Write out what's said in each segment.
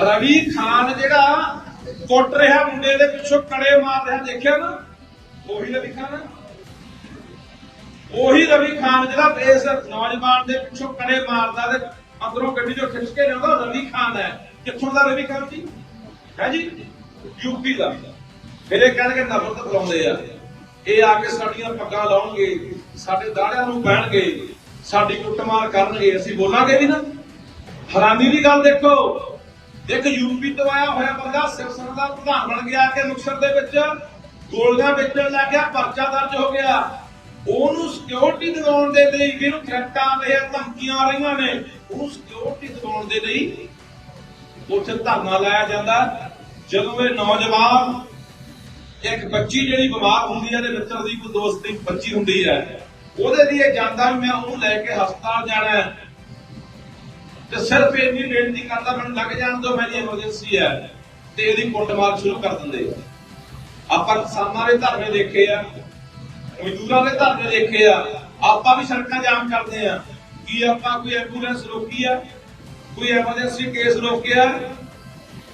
ਰਵੀ ਖਾਨ ਜਿਹੜਾ ਕੁੱਟ ਰਿਹਾ ਮੁੰਡੇ ਦੇ ਪਿੱਛੋਂ ਕੜੇ ਮਾਰ ਰਿਹਾ, ਦੇਖਿਆ ਨਾ? ਉਹੀ ਰਵੀ ਖਾਨ ਉਹੀ ਰਵੀ ਖਾਨ ਜਿਹੜਾ ਇਸ ਨੌਜਵਾਨ ਦੇ ਪਿੱਛੋਂ ਕੜੇ ਮਾਰਦਾ ਤੇ ਅੰਦਰੋਂ ਗੱਡੀ ਚੋਂ ਖਿੱਚ ਕੇ ਲਿਆਉਂਦਾ ਰਵੀ ਖਾਨ ਹੈ। ਕਿੱਥੋਂ ਦਾ ਰਵੀ ਖਾਨ ਜੀ? ਹੈ ਜੀ? ਯੂਪੀ ਦਾ। ਫਿਰ ਇਹ ਕਹਿਣਗੇ ਨਫ਼ਰਤ ਬੁਲਾਉਂਦੇ ਆ। ਇਹ ਆ ਕੇ ਸਾਡੀਆਂ ਪੱਗਾਂ ਲਾਉਣਗੇ, ਸਾਡੇ ਦਾੜਿਆਂ ਨੂੰ ਬਹਿਣਗੇ ਸਾਡੀ ਕੁੱਟਮਾਰ ਕਰਨਗੇ। ਅਸੀਂ ਬੋਲਾਂਗੇ ਵੀ ਨਾ। ਹੈਰਾਨੀ ਦੀ ਗੱਲ ਦੇਖੋ। ਇੱਕ ਯੂਪੀ ਤੋਂ ਆਇਆ ਹੋਇਆ ਬੰਦਾ ਸਿਵ ਦਾ ਪ੍ਰਧਾਨ ਬਣ ਗਿਆ ਕਿ ਮੁਕਤਸਰ ਦੇ ਵਿੱਚ ਗੋਲੀਆਂ ਵੇਚਣ ਲੱਗ ਗਿਆ, ਪਰਚਾ ਦਰਜ ਹੋ ਗਿਆ। ਉਹਨੂੰ ਸਿਕਿਉਰਿਟੀ ਦਿਵਾਉਣ ਦੇ ਲਈ ਵੀ ਇਹਨੂੰ ਥ੍ਰੈਟਾਂ ਆ ਧਮਕੀਆਂ ਆ ਰਹੀਆਂ ਨੇ। ਉਹਨੂੰ ਸਿਕਿਉਰਿਟੀ ਦਿਵਾਉਣ ਦੇ ਲਈ ਉੱਥੇ ਧਰਨਾ ਲਾਇਆ ਜਾਂਦਾ। ਜਦੋਂ ਇਹ ਨੌਜਵਾਨ, ਇੱਕ ਬੱਚੀ ਜਿਹੜੀ ਬਿਮਾਰ ਹੁੰਦੀ ਹੈ ਤੇ ਮਿੱਤਰ ਦੀ ਕੋਈ ਦੋਸਤ ਦੀ ਬੱਚੀ ਹੁੰਦੀ ਹੈ, ਉਹਦੇ ਲਈ ਇਹ ਜਾਂਦਾ ਵੀ ਮੈਂ ਉਹਨੂੰ ਲੈ ਕੇ ਹਸਪਤਾਲ ਜਾਣਾ ਹੈ। ਤੇ ਸਿਰਫ ਇੰਨੀ ਬੇਨਤੀ ਕਰਦਾ, ਮੈਨੂੰ ਲੱਗ ਜਾਣ ਦੋ ਮੇਰੀ ਐਮਰਜੈਂਸੀ ਹੈ। ਤੇ ਇਹਦੀ ਕੁੱਟਮਾਰ ਸ਼ੁਰੂ ਕਰ ਦਿੰਦੇ ਆਪਾਂ ਕਿਸਾਨਾਂ ਦੇ ਧਰਨੇ ਦੇਖੇ ਆ, ਮਜ਼ਦੂਰਾਂ ਦੇ ਧਰਨੇ ਦੇਖੇ ਆ, ਆਪਾਂ ਵੀ ਸੜਕਾਂ ਜਾਮ ਕਰਦੇ ਆ। ਕੀ ਆਪਾਂ ਕੋਈ ਐਂਬੂਲੈਂਸ ਰੋਕੀ ਆ? ਕੋਈ ਐਮਰਜੈਂਸੀ ਕੇਸ ਰੋਕਿਆ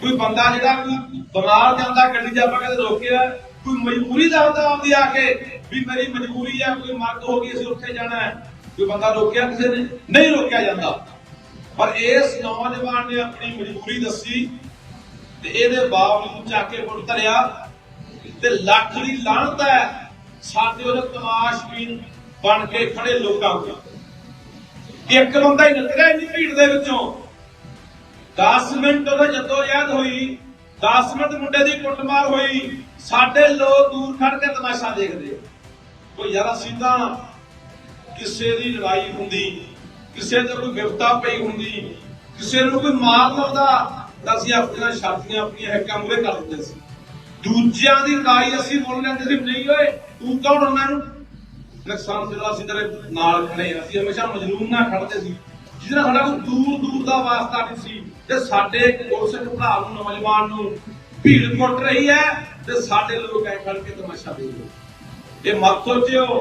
ਕੋਈ ਬੰਦਾ ਜਿਹੜਾ ਕੋਈ ਬਿਮਾਰ ਜਾਂਦਾ, ਗੱਡੀ 'ਚ ਆਪਾਂ ਕਦੇ ਰੋਕਿਆ? ਕੋਈ ਮਜਬੂਰੀ ਦਾ ਹੁੰਦਾ ਆਪਦੀ ਆ ਕੇ ਵੀ ਮੇਰੀ ਮਜਬੂਰੀ ਆ, ਕੋਈ ਮਰਦ ਹੋ ਗਈ, ਅਸੀਂ ਉੱਥੇ ਜਾਣਾ ਹੈ। ਕੋਈ ਬੰਦਾ ਰੋਕਿਆ ਕਿਸੇ ਨੇ? ਨਹੀਂ ਰੋਕਿਆ ਜਾਂਦਾ। ਪਰ ਇਸ ਨੌਜਵਾਨ ਨੇ ਆਪਣੀ ਮਜਬੂਰੀ ਦੱਸੀ ਤੇ ਇਹਦੇ ਬਾਵਜੂਦ ਚੱਕ ਕੇ ਪੁੱਟ ਧਰਿਆ ਤੇ ਲੱਖ ਦੀ ਲਾਹਨਤ ਹੈ। ਸਾਡੇ ਉਹਦੇ ਤਮਾਸ਼ਬੀਨ ਬਣ ਕੇ ਖੜੇ ਲੋਕਾਂ ਉੱਤੇ ਇੱਕ ਬੰਦਾ ਹੀ ਨਿਕਲਿਆ ਇੰਨੀ ਭੀੜ ਦੇ ਵਿੱਚੋਂ। 10 ਮਿੰਟ ਉਹਦਾ ਜਦੋਜਹਿਦ ਹੋਈ 10 ਮਿੰਟ ਮੁੰਡੇ ਦੀ ਕੁੱਟਮਾਰ ਹੋਈ। ਸਾਡੇ ਲੋਕ ਦੂਰ ਖੜ ਕੇ ਤਮਾਸ਼ਾ ਦੇਖਦੇ ਕੋਈ ਯਾਰਾ ਸਿੱਧਾ ਕਿਸੇ ਦੀ ਲੜਾਈ ਹੁੰਦੀ ਕਿਸੇ ਦੇ ਕੋਈ ਵਿਪਤਾ ਪਈ ਹੁੰਦੀ, ਕਿਸੇ ਨੂੰ ਕੋਈ ਮਾਰ ਲਾਉਂਦਾ ਤਾਂ ਅਸੀਂ ਆਪਣੀਆਂ ਛਾਤੀਆਂ ਆਪਣੀਆਂ ਹੱਕਾਂ ਮੂਰੇ ਕਰ ਦਿੰਦੇ ਸੀ। ਦੂਜਿਆਂ ਦੀ ਲੜਾਈ ਅਸੀਂ ਬੋਲ ਲੈਂਦੇ ਸੀ, ਨਹੀਂ ਓਏ, ਤੂੰ ਕੌਣ ਉਹਨਾਂ ਨੂੰ ਨੁਕਸਾਨ ਜਿਹੜਾ ਅਸੀਂ ਤੇਰੇ ਨਾਲ ਖੜੇ ਅਸੀਂ ਹਮੇਸ਼ਾ ਮਜਲੂਮ ਨਾਲ ਖੜਦੇ ਸੀ। ਜਿਹਦੇ ਨਾਲ ਸਾਡਾ ਕੋਈ ਦੂਰ ਦੂਰ ਦਾ ਵਾਸਤਾ ਨਹੀਂ ਸੀ, ਤੇ ਸਾਡੇ ਗੁਰਸਿੱਖ ਭਰਾ ਨੂੰ, ਨੌਜਵਾਨ ਨੂੰ ਭੀੜ ਕੁੱਟ ਰਹੀ ਹੈ, ਤੇ ਸਾਡੇ ਲੋਕ ਐ ਖੜ ਕੇ ਤਮਾਸ਼ਾ ਦੇਖ ਰਹੇ ਇਹ ਮਤ ਸੋਚਿਓ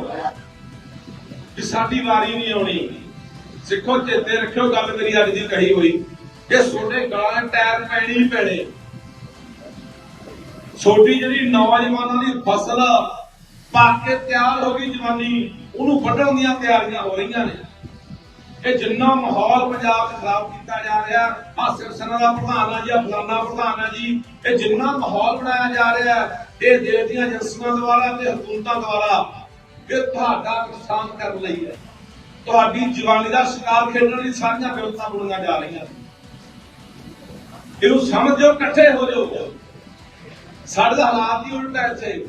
ਕਿ ਸਾਡੀ ਵਾਰੀ ਨਹੀਂ ਆਉਣੀ। ਸਿੱਖੋ ਚੇਤੇ ਰੱਖਿਓ ਗੱਲ ਮੇਰੀ ਅੱਜ ਦੀ ਕਹੀ ਹੋਈ। ਇਹ ਸੋਡੇ ਗਾਲਾਂ ਟਾਇਰ ਪੈਣੀ ਪੈਣੇ। ਛੋਟੀ ਜਿਹੜੀ ਨੌਜਵਾਨਾਂ ਦੀ ਫਸਲ ਪੱਕ ਕੇ ਤਿਆਰ ਹੋ ਗਈ ਜਵਾਨੀ, ਉਹਨੂੰ ਵੱਢਣ ਦੀਆਂ ਤਿਆਰੀਆਂ ਹੋ ਰਹੀਆਂ ਨੇ। ਇਹ ਜਿੰਨਾ ਮਾਹੌਲ ਪੰਜਾਬ 'ਚ ਖਰਾਬ ਕੀਤਾ ਜਾ ਰਿਹਾ ਆ ਸਿਵ ਦਾ ਪ੍ਰਧਾਨ ਆ ਜੀ ਆ ਫਲਾਨਾ ਪ੍ਰਧਾਨ ਆ ਜੀ, ਇਹ ਜਿੰਨਾ ਮਾਹੌਲ ਬਣਾਇਆ ਜਾ ਰਿਹਾ, ਇਹ ਦੇਸ਼ ਦੀਆਂ ਏਜੰਸੀਆਂ ਦੁਆਰਾ ਤੇ ਹਕੂਮਤਾਂ ਦੁਆਰਾ, ਇਹ ਤੁਹਾਡਾ ਨੁਕਸਾਨ ਕਰਨ ਲਈ ਹੈ। ਤੁਹਾਡੀ ਜਵਾਨੀ ਦਾ ਸ਼ਿਕਾਰ ਖੇਡਣ ਲਈ ਸਾਰੀਆਂ ਵਿਵਸਥਾ ਬਣਾਈਆਂ ਜਾ ਰਹੀਆਂ ਨੇ ਇਹਨੂੰ ਸਮਝੋ, ਇਕੱਠੇ ਹੋ ਜਾਓ। ਸਾਡੇ ਹਾਲਾਤ ਹੀ ਉਲਟਾ ਇੱਥੇ।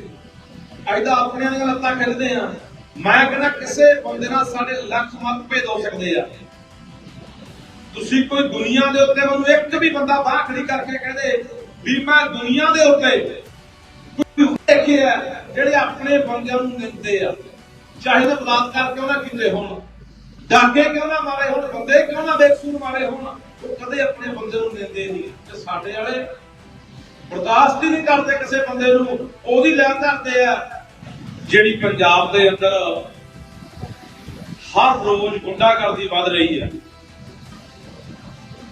ਅੱਜ ਤਾਂ ਆਪਣਿਆਂ ਦੀਆਂ ਲੱਤਾਂ ਖਿੱਚਦੇ ਆ ਮੈਂ ਕਹਿੰਦਾ, ਕਿਸੇ ਬੰਦੇ ਨਾਲ ਸਾਡੇ ਲੱਖ ਮਤਭੇਦ ਹੋ ਸਕਦੇ ਆ। ਤੁਸੀਂ ਕੋਈ ਦੁਨੀਆ ਦੇ ਉੱਤੇ ਮੈਨੂੰ ਇੱਕ ਵੀ ਬੰਦਾ ਬਾਹ ਖੜੀ ਕਰਕੇ ਕਹਦੇ ਵੀ ਮੈਂ ਦੁਨੀਆ ਦੇ ਉੱਤੇ ਕੋਈ ਦੇਖੇ ਜਿਹੜੇ ਆਪਣੇ ਬੰਦਿਆਂ ਨੂੰ ਨਿੰਦਦੇ ਆ। ਚਾਹੇ ਤਾਂ ਬਲਾਤਕਾਰ ਕਿਉਂ ਨਾ ਕੀਤੇ ਹੋਣ। ਡਾਕੇ ਕਿਉਂ ਨਾ ਮਾਰੇ ਹੋਣ, ਬੰਦੇ ਕਿਉਂ ਨਾ ਬੇਕਸੂਰ ਮਾਰੇ ਹੋਣ? ਉਹ ਕਦੇ ਆਪਣੇ ਬੰਦੇ ਨੂੰ ਨਿੰਦੇ ਨਹੀਂ। ਤੇ ਸਾਡੇ ਵਾਲੇ ਬਰਦਾਸ਼ਤ ਹੀ ਨਹੀਂ ਕਰਦੇ ਕਿਸੇ ਬੰਦੇ ਨੂੰ। ਉਹਦੀ ਲੈਣ ਧਰਦੇ ਆ, ਜਿਹੜੀ ਪੰਜਾਬ ਦੇ ਅੰਦਰ ਹਰ ਰੋਜ਼ ਗੁੰਡਾਗਰਦੀ ਵੱਧ ਰਹੀ ਹੈ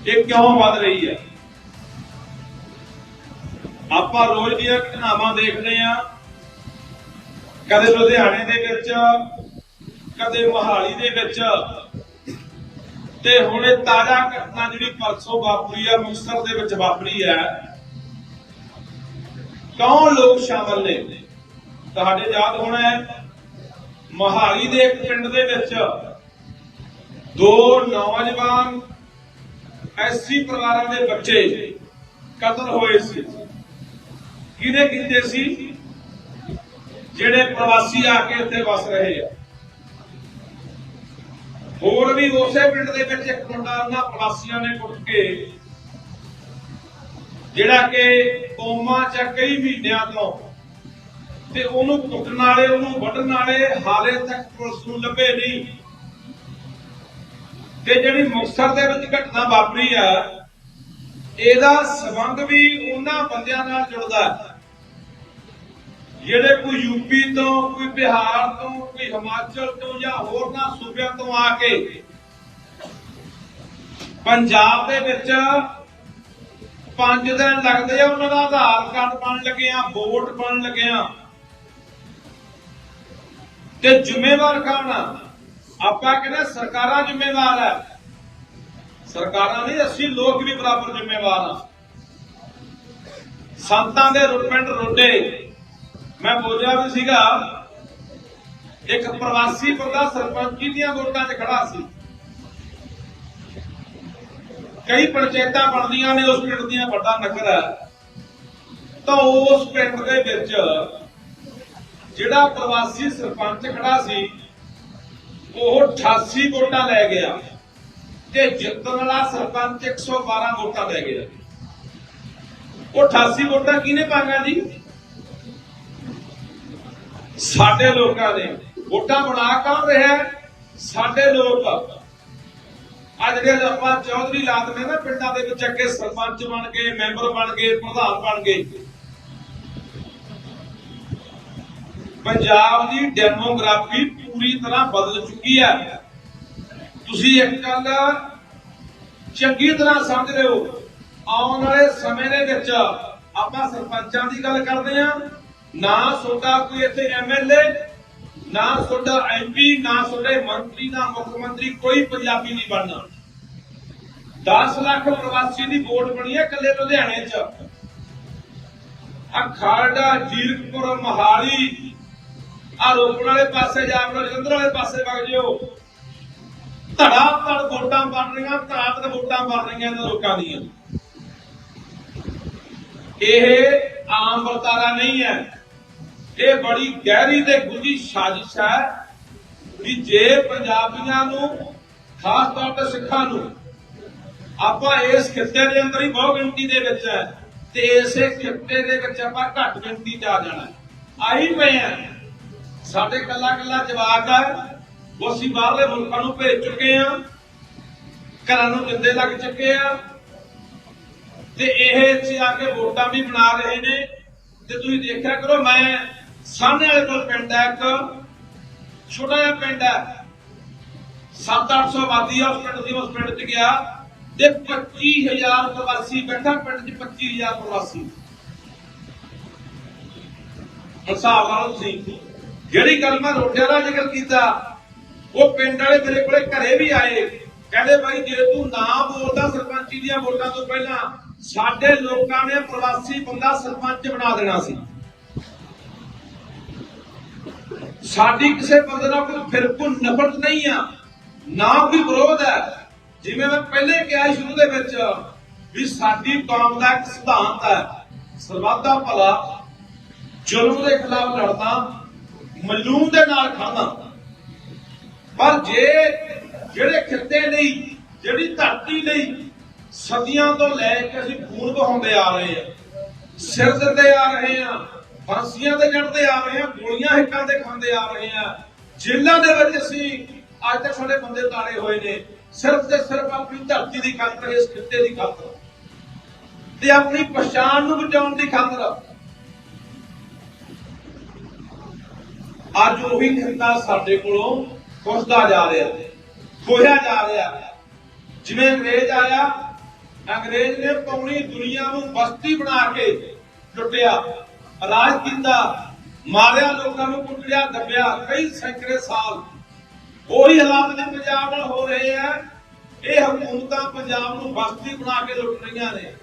ਇਹ ਕਿਉਂ ਵੱਧ ਰਹੀ ਹੈ ਆਪਾਂ ਰੋਜ਼ ਦੀਆਂ ਘਟਨਾਵਾਂ ਦੇਖਦੇ ਆ। ਕਦੇ ਲੁਧਿਆਣੇ ਦੇ ਵਿੱਚ ਕਦੇ ਮੋਹਾਲੀ ਦੇ ਵਿੱਚ। ਤੇ ਹੁਣ ਇਹ ਤਾਜ਼ਾ ਘਟਨਾ ਜਿਹੜੀ ਪਰਸੋਂ ਵਾਪਰੀ ਆ ਮੁਕਤਸਰ ਦੇ ਵਿੱਚ ਵਾਪਰੀ ਹੈ। ਕੌਣ ਲੋਕ ਸ਼ਾਮਲ ਨੇ? ਤੁਹਾਡੇ ਯਾਦ ਹੋਣਾ ਹੈ? ਮੋਹਾਲੀ ਦੇ ਇੱਕ ਪਿੰਡ ਦੇ ਵਿੱਚ ਦੋ ਨੌਜਵਾਨ ਐਸੀ ਪਰਿਵਾਰਾਂ ਦੇ ਬੱਚੇ ਕਤਲ ਹੋਏ ਸੀ। ਕਿਹਨੇ ਕੀਤੇ ਸੀ? ਜਿਹੜੇ ਪ੍ਰਵਾਸੀ ਆ ਕੇ ਇੱਥੇ ਵਸ ਰਹੇ ਆ। ਵੀ ਉਸੇ ਪਿੰਡ ਦੇ ਵਿੱਚ ਇੱਕ ਮੁੰਡਾ ਉਹਨਾਂ ਪ੍ਰਵਾਸੀਆਂ ਨੇ ਕੁੱਟ ਕੇ, ਜਿਹੜਾ ਕਿ ਕੋਮਾ ਚ ਕਈ ਮਹੀਨਿਆਂ ਤੋਂ ਤੇ ਉਹਨੂੰ ਕੁੱਟਣ ਵਾਲੇ, ਉਹਨੂੰ ਵੱਢਣ ਵਾਲੇ ਹਾਲੇ ਤੱਕ ਪੁਲਿਸ ਨੂੰ ਲੱਭੇ ਨਹੀਂ। ਤੇ ਜਿਹੜੀ ਮੁਕਤਸਰ ਦੇ ਵਿੱਚ ਘਟਨਾ ਵਾਪਰੀ ਆ, ਇਹਦਾ ਸਬੰਧ ਵੀ ਉਹਨਾਂ ਬੰਦਿਆਂ ਨਾਲ ਜੁੜਦਾ ਹੈ। ਜਿਹੜੇ ਕੋਈ ਯੂਪੀ ਤੋਂ, ਕੋਈ ਬਿਹਾਰ ਤੋਂ, ਕੋਈ ਹਿਮਾਚਲ ਤੋਂ ਜਾਂ ਹੋਰਨਾਂ ਸੂਬਿਆਂ ਤੋਂ ਆ ਕੇ ਪੰਜਾਬ ਦੇ ਵਿੱਚ 5 ਦਿਨ ਲੱਗਦੇ ਆ, ਉਹਨਾਂ ਦਾ ਆਧਾਰ ਕਾਰਡ ਬਣ ਲੱਗੇ ਆ, ਵੋਟ ਬਣ ਲੱਗੇ ਤੇ ਜ਼ਿੰਮੇਵਾਰ ਕੌਣ ਆ? ਆਪਾਂ ਕਹਿੰਦੇ ਸਰਕਾਰਾਂ ਜ਼ਿੰਮੇਵਾਰ ਆ। ਸਰਕਾਰਾਂ ਨਹੀਂ, ਅਸੀਂ ਲੋਕ ਵੀ ਬਰਾਬਰ ਜ਼ਿੰਮੇਵਾਰ ਆ। ਸੰਤਾਂ ਦੇ ਰੁਪਿੰਡ ਰੋਡੇ, ਮੈਂ ਬੋਲਿਆ ਵੀ ਸੀਗਾ, ਇੱਕ ਪ੍ਰਵਾਸੀ ਬੰਦਾ ਸਰਪੰਚੀ ਦੀਆਂ ਵੋਟਾਂ 'ਚ ਖੜਾ ਸੀ। ਕਈ ਪੰਚਾਇਤਾਂ ਬਣਦੀਆਂ ਨੇ, ਉਸ ਪਿੰਡ ਦੀਆਂ ਵੱਡਾ ਨਗਰ ਹੈ। ਤਾਂ ਉਸ ਪਿੰਡ ਦੇ ਵਿੱਚ ਜਿਹੜਾ ਪ੍ਰਵਾਸੀ ਸਰਪੰਚ ਖੜਾ ਸੀ, ਉਹ 88 ਵੋਟਾਂ ਲੈ ਗਿਆ ਤੇ ਜਿੱਤਣ ਵਾਲਾ ਸਰਪੰਚ 112 ਵੋਟਾਂ ਲੈ ਗਿਆ। ਉਹ 88 ਵੋਟਾਂ ਕਿਹਨੇ ਪਾਈਆਂ ਜੀ? ਸਾਡੇ ਲੋਕਾਂ ਨੇ। ਵੋਟਾਂ ਬਣਾ ਕੌਣ ਰਿਹਾ? ਸਾਡੇ ਲੋਕ। ਆ ਜਿਹੜੇ ਆਪਾਂ ਚੌਧਰੀ ਲਾਦਮੇ ਨਾ ਪਿੰਡਾਂ ਦੇ ਵਿੱਚ ਅੱਗੇ ਸਰਪੰਚ ਬਣ ਗਏ, ਮੈਂਬਰ ਬਣ ਗਏ, ਪ੍ਰਧਾਨ ਬਣ ਗਏ। ਪੰਜਾਬ ਦੀ ਡੈਮੋਗ੍ਰਾਫੀ ਪੂਰੀ ਤਰ੍ਹਾਂ ਬਦਲ ਚੁੱਕੀ ਹੈ। ਤੁਸੀਂ ਇੱਕ ਗੱਲ ਚੰਗੀ ਤਰ੍ਹਾਂ ਸਮਝ ਲਿਓ ਆਉਣ ਵਾਲੇ ਸਮੇਂ ਦੇ ਵਿੱਚ ਆਪਾਂ ਸਰਪੰਚਾਂ ਦੀ ਗੱਲ ਕਰਦੇ ਹਾਂ। ਨਾ ਤੁਹਾਡਾ ਕੋਈ ਇੱਥੇ ਐਮਐਲਏ ਨਾ ਤੁਹਾਡਾ ਐਮਪੀ ਨਾ ਤੁਹਾਡੇ ਮੰਤਰੀ, ਨਾ ਮੁੱਖ ਮੰਤਰੀ, ਕੋਈ ਪੰਜਾਬੀ ਨਹੀਂ ਬਣਨਾ। 10 ਲੱਖ ਪ੍ਰਵਾਸੀ ਦੀ ਵੋਟ ਬਣੀ ਹੈ ਇਕੱਲੇ ਲੁਧਿਆਣੇ 'ਚ। ਆ ਖਾਲਡਾ ਜੀਰਕਪੁਰ, ਮਹਾਲੀ ਆ ਰੋਪੜ ਵਾਲੇ ਪਾਸੇ ਜਾ ਵੜੋ ਜਲੰਧਰ ਵਾਲੇ ਪਾਸੇ ਵਗ ਜਿਓ। ਧੜਾ ਧੜ ਵੋਟਾਂ ਬਣ ਰਹੀਆਂ ਧੜਾ ਧੜ ਵੋਟਾਂ ਬਣ ਰਹੀਆਂ ਇਹਨਾਂ ਲੋਕਾਂ ਦੀਆਂ। ਇਹ ਆਮ ਵਰਤਾਰਾ ਨਹੀਂ ਹੈ। ਇਹ ਬੜੀ ਗਹਿਰੀ ਤੇ ਗੁੱਝੀ ਸਾਜ਼ਿਸ਼ ਹੈ ਕਿ ਜੇ ਪੰਜਾਬੀਆਂ ਨੂੰ, ਖਾਸ ਤੌਰ ਤੇ ਸਿੱਖਾਂ ਨੂੰ, ਆਪਾਂ ਇਸ ਖਿੱਤੇ ਦੇ ਅੰਦਰ ਹੀ ਬਹੁ ਗਿਣਤੀ ਦੇ ਵਿੱਚ ਹੈ ਤੇ ਇਸੇ ਖਿੱਤੇ ਦੇ ਵਿੱਚ ਆਪਾਂ ਘੱਟ ਗਿਣਤੀ 'ਚ ਆ ਜਾਣਾ ਹੈ। ਪਏ ਆ ਸਾਡੇ ਕੱਲਾ ਕੱਲਾ ਜਵਾਕ ਹੈ ਉਹ ਅਸੀਂ ਬਾਹਰਲੇ ਮੁਲਕਾਂ ਨੂੰ ਭੇਜ ਚੁੱਕੇ ਆ, ਘਰਾਂ ਨੂੰ ਜਿੰਦੇ ਲੱਗ ਚੁੱਕੇ ਆ, ਤੇ ਇਹ ਇੱਥੇ ਆ ਕੇ ਵੋਟਾਂ ਵੀ ਬਣਾ ਰਹੇ ਨੇ, ਤੇ ਤੁਸੀਂ ਦੇਖਿਆ ਕਰੋ ਮੈਂ ਸਾਹਮਣੇ ਵਾਲੇ ਕੋਲ ਪਿੰਡ ਹੈ ਇੱਕ, ਛੋਟਾ ਜਿਹਾ ਪਿੰਡ ਹੈ। 7-800 ਆਬਾਦੀ ਆ ਉਸ ਪਿੰਡ ਦੀ, ਉਸ ਪਿੰਡ 'ਚ ਗਿਆ। ਤੇ 25000 ਪ੍ਰਵਾਸੀ, ਬੈਠਾ ਪਿੰਡ 'ਚ 25000 ਪ੍ਰਵਾਸੀ। ਹਿਸਾਬ ਨਾਲ ਤੁਸੀਂ। ਜਿਹੜੀ ਗੱਲ ਮੈਂ ਰੋਟਿਆਂ ਦਾ ਜ਼ਿਕਰ ਕੀਤਾ, ਉਹ ਪਿੰਡ ਵਾਲੇ ਮੇਰੇ ਕੋਲੇ ਘਰੇ ਵੀ ਆਏ। ਕਹਿੰਦੇ ਬਾਈ, ਜੇ ਤੂੰ ਨਾ ਬੋਲਦਾ ਸਰਪੰਚੀ ਦੀਆਂ ਵੋਟਾਂ ਤੋਂ ਪਹਿਲਾਂ, ਸਾਡੇ ਲੋਕਾਂ ਨੇ ਪ੍ਰਵਾਸੀ ਬੰਦਾ ਸਰਪੰਚ ਬਣਾ ਦੇਣਾ ਸੀ। ਸਾਡੀ ਕਿਸੇ ਬੰਦੇ ਨਾਲ ਕੋਈ ਫਿਰਕੂ ਨਫ਼ਰਤ ਨਹੀਂ ਆ। ਨਾ ਕੋਈ ਵਿਰੋਧ ਹੈ। ਜਿਵੇਂ ਮੈਂ ਪਹਿਲੇ ਕਿਹਾ ਸ਼ੁਰੂ ਦੇ ਵਿੱਚ ਵੀ ਸਾਡੀ ਕੌਮ ਦਾ ਇੱਕ ਸਿਧਾਂਤ ਹੈ ਸਰਬੱਤ ਭਲਾ, ਜ਼ੁਲਮ ਦੇ ਖਿਲਾਫ ਲੜਨਾ ਮਜ਼ਲੂਮ ਦੇ ਨਾਲ ਖੜਨਾ ਪਰ ਜੇ ਜਿਹੜੇ ਖਿੱਤੇ ਲਈ ਜਿਹੜੀ ਧਰਤੀ ਲਈ ਸਦੀਆਂ ਤੋਂ ਲੈ ਕੇ ਅਸੀਂ ਖੂਨ ਵਹਾਉਂਦੇ ਆ ਰਹੇ ਆ ਸਿਰ ਦਿੰਦੇ ਆ ਰਹੇ ਆ ਫਾਂਸੀਆਂ ਤੇ ਚੜਦੇ ਆ ਰਹੇ ਆ, ਗੋਲੀਆਂ ਹਿੱਕਾਂ ਤੇ ਖਾਂਦੇ ਆ ਰਹੇ ਆ। ਜੇਲ੍ਹਾਂ ਦੇ ਵਿੱਚ ਅਸੀਂ ਅੱਜ ਤੱਕ ਸਾਡੇ ਬੰਦੇ ਤਾੜੇ ਹੋਏ ਨੇ। ਸਿਰਫ ਤੇ ਸਿਰਫ ਆਪਣੀ ਧਰਤੀ ਦੀ ਖਾਤਰ, ਇਸ ਖਿੱਤੇ ਦੀ ਖਾਤਰ। ਤੇ ਆਪਣੀ ਪਛਾਣ ਨੂੰ ਬਚਾਉਣ ਦੀ ਖਾਤਰ। ਅੱਜ ਉਹੀ ਖਿੱਤਾ ਸਾਡੇ ਕੋਲੋਂ ਖੁੱਸਦਾ ਜਾ ਰਿਹਾ ਖੋਇਆ ਜਾ ਰਿਹਾ। ਜਿਵੇਂ ਅੰਗਰੇਜ਼ ਆਇਆ, ਅੰਗਰੇਜ਼ ਨੇ ਪੌਣੀ ਦੁਨੀਆ ਨੂੰ ਬਸਤੀ ਬਣਾ ਕੇ ਲੁੱਟਿਆ। ਰਾਜ ਕੀਤਾ, ਮਾਰਿਆ, ਲੋਕਾਂ ਨੂੰ ਕੁੱਟਿਆ, ਦੱਬਿਆ, ਕਈ ਸੈਂਕੜੇ ਸਾਲ ਉਹੀ ਹਾਲਾਤ ਨੇ ਪੰਜਾਬ ਨਾਲ ਹੋ ਰਹੇ ਆ। ਇਹ ਹਕੂਮਤਾਂ ਪੰਜਾਬ ਨੂੰ ਬਸਤੀ ਬਣਾ ਕੇ ਲੁੱਟ ਰਹੀਆਂ ਨੇ,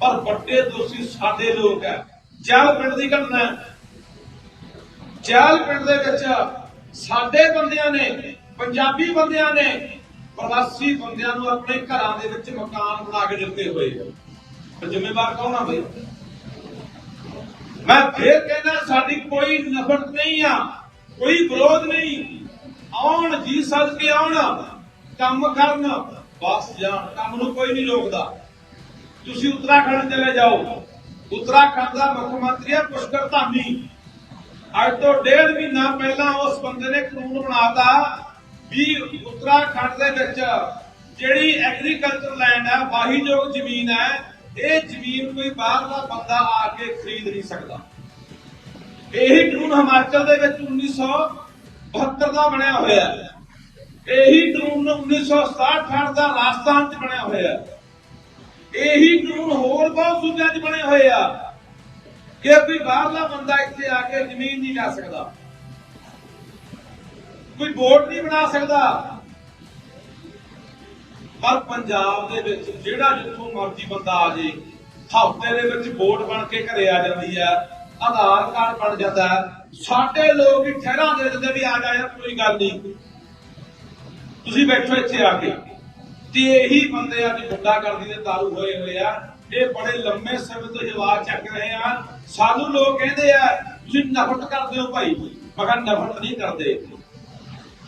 ਪਰ ਵੱਡੇ ਦੋਸ਼ੀ ਸਾਡੇ ਲੋਕ ਹੈ ਜਲ ਪਿੰਡ ਦੀ ਘਟਨਾ ਹੈ। ਪਿੰਡ ਦੇ ਵਿੱਚ ਸਾਡੇ ਬੰਦਿਆਂ ਨੇ, ਪੰਜਾਬੀ ਬੰਦਿਆਂ ਨੇ ਪ੍ਰਵਾਸੀ ਬੰਦਿਆਂ ਨੂੰ ਆਪਣੇ ਘਰਾਂ ਦੇ ਵਿੱਚ ਮਕਾਨ ਬਣਾ ਕੇ ਦਿੱਤੇ ਹੋਏ ਆ। ਜ਼ਿੰਮੇਵਾਰ ਕੌਣ ਆ ਬਈ? ਮੈਂ ਫੇਰ ਕਹਿੰਦਾ ਸਾਡੀ ਕੋਈ ਨਫ਼ਰਤ ਨਹੀਂ ਆ, ਕੋਈ ਵਿਰੋਧ ਨਹੀਂ। ਆਉਣ ਜੀ ਸਦ ਕੇ ਆਉਣ, ਕੰਮ ਕਰਨ, ਬਸ ਜਾਣ, ਕੰਮ ਨੂੰ ਕੋਈ ਨਹੀਂ ਰੋਕਦਾ। ਤੁਸੀਂ ਉੱਤਰਾਖੰਡ ਚਲੇ ਜਾਓ। ਉੱਤਰਾਖੰਡ ਦਾ ਮੁੱਖ ਮੰਤਰੀ ਹੈ ਪੁਸ਼ਕਰ ਧਾਮੀ। ਅੱਜ ਤੋਂ ਡੇਢ ਮਹੀਨਾ ਪਹਿਲਾਂ ਉਸ ਬੰਦੇ ਨੇ ਕਾਨੂੰਨ ਬਣਾਤਾ ਵੀ ਉੱਤਰਾਖੰਡ ਦੇ ਵਿੱਚ ਜਿਹੜੀ ਐਗਰੀਕਲਚਰ ਲੈਂਡ ਹੈ ਵਾਹੀਯੋਗ ਜ਼ਮੀਨ ਹੈ ਇਹ ਜ਼ਮੀਨ ਕੋਈ ਬਾਹਰ ਦਾ ਬੰਦਾ ਆ ਕੇ ਖਰੀਦ ਨਹੀਂ ਸਕਦਾ। ਇਹੀ ਕਾਨੂੰਨ ਹਿਮਾਚਲ ਦੇ ਵਿੱਚ 1972 ਦਾ ਬਣਿਆ ਹੋਇਆ ਹੈ। ਇਹੀ ਕਾਨੂੰਨ 1967 ਦਾ ਰਾਜਸਥਾਨ 'ਚ ਬਣਿਆ ਹੋਇਆ ਹੈ। ਇਹੀ ਕਾਨੂੰਨ ਹੋਰ ਬਹੁਤ ਸੂਬਿਆਂ 'ਚ ਬਣੇ ਹੋਏ ਆ ਕਿ ਕੋਈ ਬਾਹਰਲਾ ਬੰਦਾ ਇੱਥੇ ਆ ਕੇ ਜ਼ਮੀਨ ਨਹੀਂ ਲੈ ਸਕਦਾ। ਕੋਈ ਬੋਰਡ ਨਹੀਂ ਬਣਾ ਸਕਦਾ। ਪਰ ਪੰਜਾਬ ਦੇ ਵਿੱਚ ਜਿਹੜਾ ਜਿੱਥੋਂ ਮਰਜ਼ੀ ਬੰਦਾ ਆ ਜੇ, ਹਫ਼ਤੇ ਦੇ ਵਿੱਚ ਵੋਟ ਬਣ ਕੇ ਘਰੇ ਆ ਜਾਂਦੀ ਹੈ, ਆਧਾਰ ਕਾਰਡ ਬਣ ਜਾਂਦਾ ਸਾਡੇ ਲੋਕ ਹੀ ਠਹਿਰਾਂ ਦੇ ਦਿੰਦੇ ਵੀ ਆ ਜਾ ਯਾਰ, ਕੋਈ ਗੱਲ ਨਹੀਂ। ਤੁਸੀਂ ਬੈਠੋ ਇੱਥੇ ਆ ਕੇ। ਤੇ ਇਹੀ ਬੰਦੇ ਅੱਜ ਗੁੰਡਾਗਰਦੀ ਦੇ ਤਾਰੂ ਹੋਏ ਹੋਏ ਆ। ਇਹ ਬੜੇ ਲੰਮੇ ਸਮੇਂ ਤੋਂ ਜਵਾਬ ਚੱਕ ਰਹੇ ਆ। ਸਾਨੂੰ ਲੋਕ ਕਹਿੰਦੇ ਆ, ਤੁਸੀਂ ਨਫ਼ਰਤ ਕਰਦੇ ਹੋ ਭਾਈ। ਮਗਰ ਨਫ਼ਰਤ ਨਹੀਂ ਕਰਦੇ।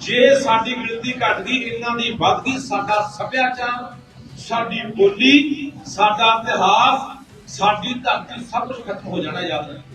ਜੇ ਸਾਡੀ ਗਿਣਤੀ ਘਟ ਗਈ ਇਹਨਾਂ ਦੀ ਵੱਧ ਗਈ ਸਾਡਾ ਸੱਭਿਆਚਾਰ, ਸਾਡੀ ਬੋਲੀ, ਸਾਡਾ ਇਤਿਹਾਸ, ਸਾਡੀ ਧਰਤੀ ਸਭ ਕੁਝ ਖਤਮ ਹੋ ਜਾਣਾ ਯਾਦ ਰੱਖੋ।